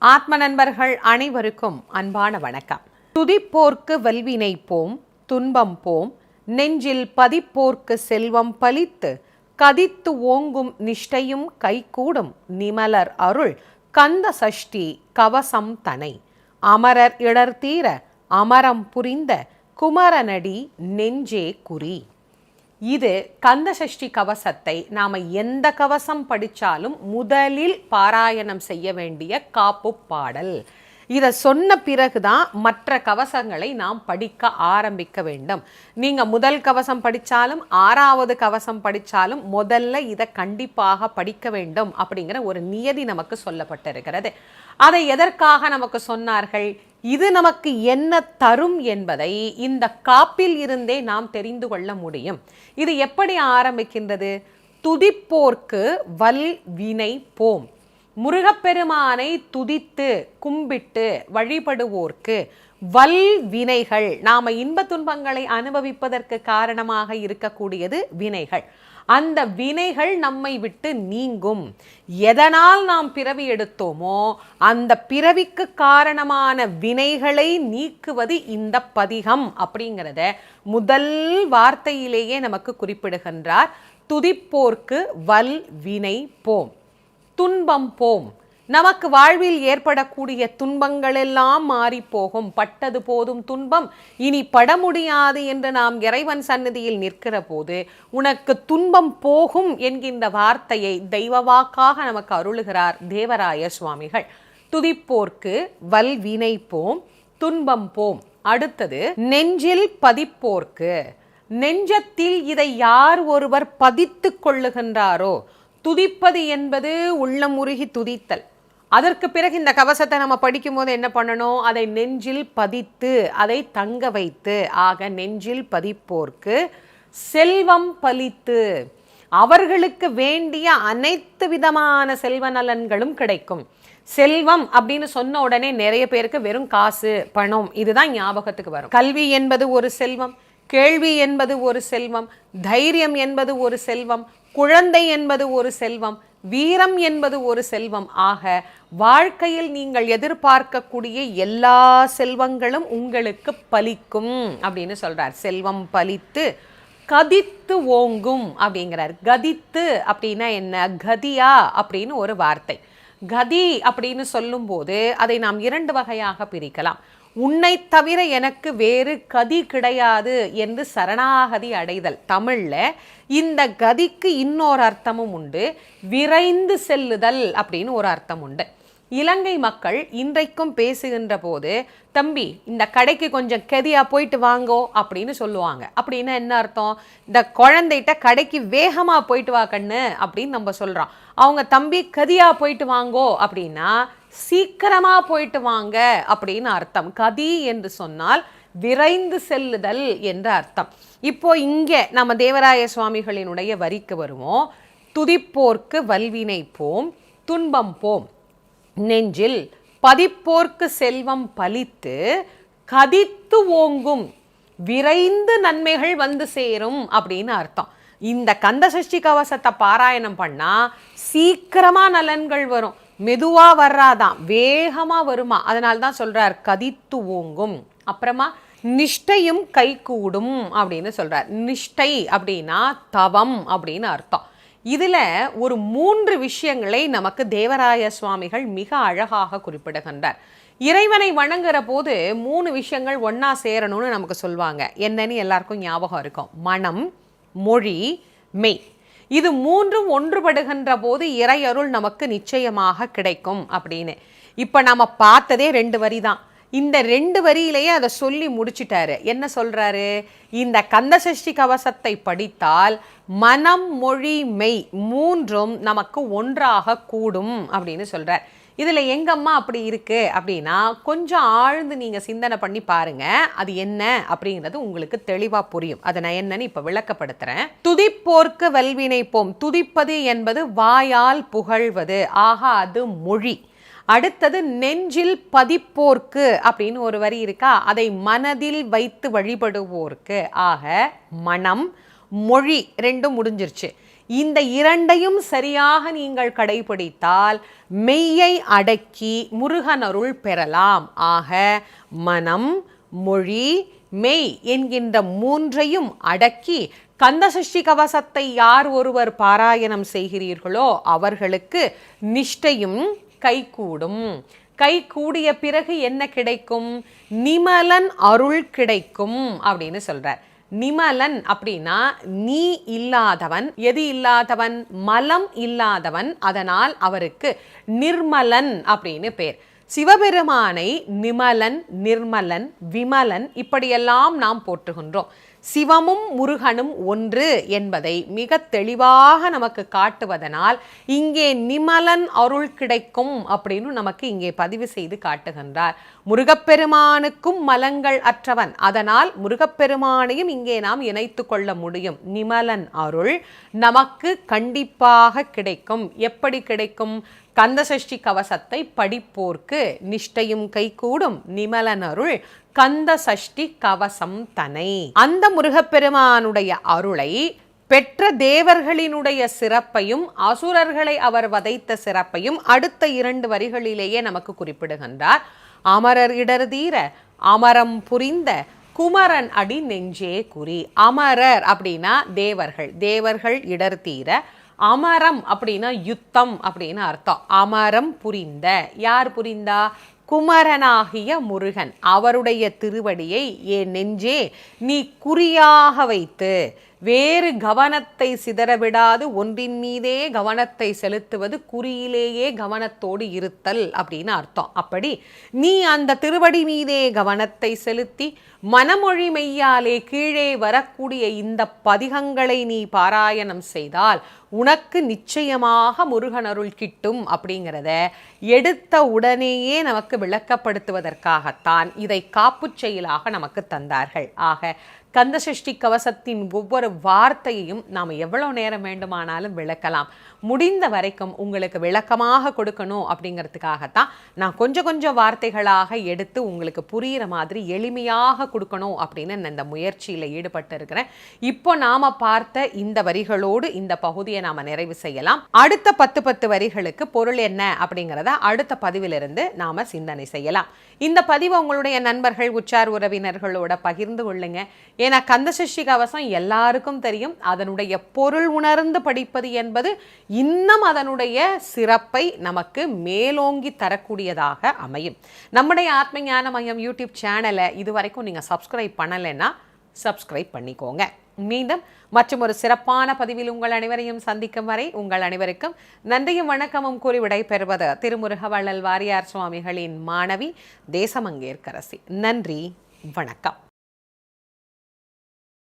ஆத்ம நண்பர்கள் அனைவருக்கும் அன்பான வணக்கம். துதிப்போர்க்கு வல்வினை போம் துன்பம் போம் நெஞ்சில் பதிப்போர்க்கு செல்வம் பலித்து கதித்து ஓங்கும் நிஷ்டையும் கைகூடும் நிமலர் அருள் கந்த சஷ்டி கவசம் தனை. அமரர் இடர் தீர அமரம் புரிந்த குமரனடி நெஞ்சே குறி. இது கந்தசஷ்டி கவசத்தை நாம் எந்த கவசம் படித்தாலும் முதலில் பாராயணம் செய்ய வேண்டிய காப்பு பாடல். இதை சொன்ன பிறகுதான் மற்ற கவசங்களை நாம் படிக்க ஆரம்பிக்க வேண்டும். நீங்கள் முதல் கவசம் படித்தாலும் ஆறாவது கவசம் படித்தாலும் முதல்ல இதை கண்டிப்பாக படிக்க வேண்டும் அப்படிங்கிற ஒரு நியதி நமக்கு சொல்லப்பட்டிருக்கிறது. அதை எதற்காக நமக்கு சொன்னார்கள்? இது நமக்கு என்ன தரும் என்பதை இந்த காப்பில் இருந்தே நாம் தெரிந்து கொள்ள முடியும். இது எப்படி ஆரம்பிக்கின்றது? துதிப்போர்க்கு வல் வினை போம். முருகப்பெருமானை துதித்து கும்பிட்டு வழிபடுவோர்க்கு வல் வினைகள். நாம் இன்ப துன்பங்களை அனுபவிப்பதற்கு காரணமாக இருக்கக்கூடியது வினைகள். அந்த வினைகள் நம்மை விட்டு நீங்கும். எதனால் நாம் பிறவி எடுத்தோமோ அந்த பிறவிக்கு காரணமான வினைகளை நீக்குவது இந்த பதிகம் அப்படிங்கிறத முதல் வார்த்தையிலேயே நமக்கு குறிப்பிடுகின்றார். துதிப்போர்க்கு வல் வினை போம். துன்பம் போம். நமக்கு வாழ்வில் ஏற்படக்கூடிய துன்பங்களெல்லாம் மாறி போகும் பட்டது போதும் துன்பம். இனி பட முடியாது என்று நாம் இறைவன் சன்னதியில் நிற்கிற போது உனக்கு துன்பம் போகும் என்கின்ற வார்த்தையை தெய்வவாக்காக நமக்கு அருளுகிறார் தேவராய சுவாமிகள். துதிப்போர்க்கு வல்வினை போம் துன்பம் போம். அடுத்தது நெஞ்சில் பதிப்போர்க்கு. நெஞ்சத்தில் இதை யார் ஒருவர் பதித்து கொள்ளுகின்றாரோ துதிப்பது என்பது உள்ளம் உருகி துதித்தல். அதற்கு பிறகு இந்த கவசத்தை நம்ம படிக்கும்போது என்ன பண்ணணும்? அதை நெஞ்சில் பதித்து அதை தங்க வைத்து ஆக நெஞ்சில் பதிப்போர்க்கு செல்வம் பலித்து. அவர்களுக்கு வேண்டிய அனைத்து விதமான செல்வ நலன்களும் கிடைக்கும். செல்வம் அப்படின்னு சொன்ன உடனே நிறைய பேருக்கு வெறும் காசு பணம் இதுதான் ஞாபகத்துக்கு வரும். கல்வி என்பது ஒரு செல்வம் கேள்வி என்பது ஒரு செல்வம் தைரியம் என்பது ஒரு செல்வம் குழந்தை என்பது ஒரு செல்வம் வீரம் என்பது ஒரு செல்வம். ஆக வாழ்க்கையில் நீங்கள் எதிர்பார்க்கக்கூடிய எல்லா செல்வங்களும் உங்களுக்கு பலிக்கும் அப்படின்னு சொல்றார். செல்வம் பலித்து கதித்து ஓங்கும் அப்படிங்கிறார். கதித்து அப்படின்னா என்ன? கதியா அப்படின்னு ஒரு வார்த்தை. கதி அப்படின்னு சொல்லும்போது அதை நாம் இரண்டு வகையாக பிரிக்கலாம். உன்னை தவிர எனக்கு வேறு கதி கிடையாது என்று சரணாகதி அடைதல். தமிழில் இந்த கதிக்கு இன்னொரு அர்த்தமும் உண்டு. விரைந்து செல்லுதல் அப்படின்னு ஒரு அர்த்தம் உண்டு. இலங்கை மக்கள் இன்றைக்கும் பேசுகின்ற போது தம்பி இந்த கடைக்கு கொஞ்சம் கதியா போயிட்டு வாங்கோ அப்படின்னு சொல்லுவாங்க. அப்படின்னா என்ன அர்த்தம்? இந்த குழந்தைகிட்ட கடைக்கு வேகமாக போயிட்டு வா கண்ணு அப்படின்னு நம்ம சொல்கிறோம் அவங்க தம்பி கதியா போயிட்டு வாங்கோ அப்படின்னா சீக்கிரமா போயிட்டு வாங்க அப்படின்னு அர்த்தம். கதி என்று சொன்னால் விரைந்து செல்லுதல் என்ற அர்த்தம். இப்போ இங்கே நம்ம தேவராய சுவாமிகளினுடைய வரிக்கு வருவோம். துதிப்போர்க்கு வல்வினை போம் துன்பம் போம். நெஞ்சில் பதிப்போர்க்கு செல்வம் பலித்து கதித்து ஓங்கும் விரைந்து நன்மைகள் வந்து சேரும் அப்படின்னு அர்த்தம். இந்த கந்தசஷ்டி கவசத்தை பாராயணம் பண்ணால் சீக்கிரமாக நலன்கள் வரும். மெதுவாக வர்றாதான் வேகமாக வருமா? அதனால தான் சொல்கிறார் கதித்து ஓங்கும். அப்புறமா நிஷ்டையும் கைகூடும் அப்படின்னு சொல்கிறார் நிஷ்டை அப்படின்னா தவம் அப்படின்னு அர்த்தம். இதில் ஒரு மூன்று விஷயங்களை நமக்கு தேவராய சுவாமிகள் மிக அழகாக குறிப்பிடுகின்றார். இறைவனை வணங்குற போது மூணு விஷயங்கள் ஒன்றா சேரணும்னு நமக்கு சொல்லுவாங்க என்னன்னு எல்லாருக்கும் ஞாபகம் இருக்கும். மனம் மொழி மெய். இது மூன்றும் ஒன்றுபடுகின்ற போது இறையருள் நமக்கு நிச்சயமாக கிடைக்கும் அப்படின்னு. இப்போ நம்ம பார்த்ததே ரெண்டு வரி தான் இந்த ரெண்டு வரியிலேயே அதை சொல்லி முடிச்சிட்டாரு. என்ன சொல்கிறாரு இந்த கந்தசஷ்டி கவசத்தை படித்தால் மனம் மொழி மெய் மூன்றும் நமக்கு ஒன்றாக கூடும் அப்படின்னு சொல்கிறார் இதில் எங்கம்மா அப்படி இருக்குது அப்படின்னா கொஞ்சம் ஆழ்ந்து நீங்கள் சிந்தனை பண்ணி பாருங்க அது என்ன அப்படிங்கிறது உங்களுக்கு தெளிவாக புரியும். அதை நான் என்னன்னு இப்போ விளக்கப்படுத்துகிறேன் துதிப்போர்க்கு வல்வினைப்போம். துதிப்பது என்பது வாயால் புகழ்வது. ஆகா அது மொழி. அடுத்தது நெஞ்சில் பதிப்போர்க்கு அப்படின்னு ஒரு வரி இருக்கா? அதை மனதில் வைத்து வழிபடுவோர்க்கு. ஆக மனம் மொழி ரெண்டும் முடிஞ்சிருச்சு. இந்த இரண்டையும் சரியாக நீங்கள் கடைபிடித்தால் மெய்யை அடக்கி முருகனருள் பெறலாம். ஆக மனம் மொழி மெய் என்கின்ற மூன்றையும் அடக்கி கந்தசஷ்டி கவசத்தை யார் ஒருவர் பாராயணம் செய்கிறீர்களோ அவர்களுக்கு நிஷ்டையும் கைகூடும். கை கூடிய பிறகு என்ன கிடைக்கும்? நிமலன் அருள் கிடைக்கும் அப்படின்னு சொல்றார். நிமலன் அப்படின்னா நீ இல்லாதவன் எது இல்லாதவன்? மலம் இல்லாதவன். அதனால் அவருக்கு நிர்மலன் அப்படின்னு பேர். சிவபெருமானை நிமலன் நிர்மலன் விமலன் இப்படியெல்லாம் நாம் போற்றுகின்றோம். சிவமும் முருகனும் ஒன்று என்பதை மிக தெளிவாக நமக்கு காட்டுவதனால் இங்கே நிமலன் அருள் கிடைக்கும் அப்படின்னு நமக்கு இங்கே பதிவு செய்து காட்டுகின்றார். முருகப்பெருமானுக்கும் மலங்கள் அற்றவன். அதனால் முருகப்பெருமானையும் இங்கே நாம் இணைத்து கொள்ள முடியும். நிமலன் அருள் நமக்கு கண்டிப்பாக கிடைக்கும். எப்படி கிடைக்கும்? கந்தசஷ்டி கவசத்தை படிப்போர்க்கு நிஷ்டையும் கைகூடும். நிமலனருள் கந்த சஷ்டி கவசம் தனை. அந்த முருகப்பெருமானுடைய அருளை பெற்ற தேவர்களினுடைய சிறப்பையும் அசுரர்களை அவர் வதைத்த சிறப்பையும் அடுத்த இரண்டு வரிகளிலேயே நமக்கு குறிப்பிடுகின்றார். அமரர் இடர்தீர அமரம் புரிந்த குமரன் அடி நெஞ்சே குறி. அமரர் அப்படின்னா தேவர்கள் தேவர்கள் இடர் தீர. அமரம் அப்படின்னா யுத்தம் அப்படின்னு அர்த்தம். அமரம் புரிந்த. யார் புரிந்தா? குமரனாகிய முருகன் அவருடைய திருவடியை என் நெஞ்சே நீ குறியாக வைத்து வேறு கவனத்தை சிதறவிடாது ஒன்றின் மீதே கவனத்தை செலுத்துவது குறியிலேயே கவனத்தோடு இருத்தல் அப்படின்னு அர்த்தம். அப்படி நீ அந்த திருவடி மீதே கவனத்தை செலுத்தி மனமொழி மெய்யாலே கீழே வரக்கூடிய இந்த பதிகங்களை நீ பாராயணம் செய்தால் உனக்கு நிச்சயமாக முருகனருள் கிட்டும் அப்படிங்கிறத எடுத்த உடனேயே நமக்கு விளக்கப்படுத்துவதற்காகத்தான் இதை காப்புச் செயலாக நமக்கு தந்தார்கள். ஆக கந்தசஷ்டி கவசத்தின் ஒவ்வொரு வார்த்தையையும் நாம் எவ்வளோ நேரம் வேண்டுமானாலும் விளக்கலாம். முடிந்த வரைக்கும் உங்களுக்கு விளக்கமாக கொடுக்கணும் அப்படிங்கிறதுக்காகத்தான் நான் கொஞ்சம் கொஞ்சம் வார்த்தைகளாக எடுத்து உங்களுக்கு புரிகிற மாதிரி எளிமையாக கொடுக்கணும் அப்படின்னு நான் இந்த முயற்சியில் ஈடுபட்டு இருக்கிறேன் இப்போ நாம் பார்த்த இந்த வரிகளோடு இந்த பகுதியை நாம் நிறைவு செய்யலாம். அடுத்த பத்து பத்து வரிகளுக்கு பொருள் என்ன அப்படிங்கிறத அடுத்த பதிவிலிருந்து நாம் சிந்தனை செய்யலாம். இந்த பதிவை உங்களுடைய நண்பர்கள் உச்சார் உறவினர்களோட பகிர்ந்து கொள்ளுங்க. ஏன்னா கந்தசஷ்டி கவசம் எல்லாரும் எல்லாருக்கும் தெரியும். அதனுடைய பொருள் உணர்ந்து படிப்பது என்பது இன்னும் அதனுடைய சிறப்பை நமக்கு மேலோங்கி தரக்கூடியதாக அமையும். நம்முடைய ஆத்ம ஞான மையம் யூடியூப் சேனலை இது வரைக்கும் நீங்கள் சப்ஸ்கிரைப் பண்ணலைன்னா சப்ஸ்கிரைப் பண்ணிக்கோங்க. மீண்டும் மற்றும் ஒரு சிறப்பான பதிவில் உங்கள் அனைவரையும் சந்திக்கும் வரை உங்கள் அனைவருக்கும் நன்றியும் வணக்கமும் கூறி விடைபெறுவது திருமுருகவள்ளல் வாரியார் சுவாமிகளின் மாணவி தேசமங்கேற்கரசி. நன்றி வணக்கம்.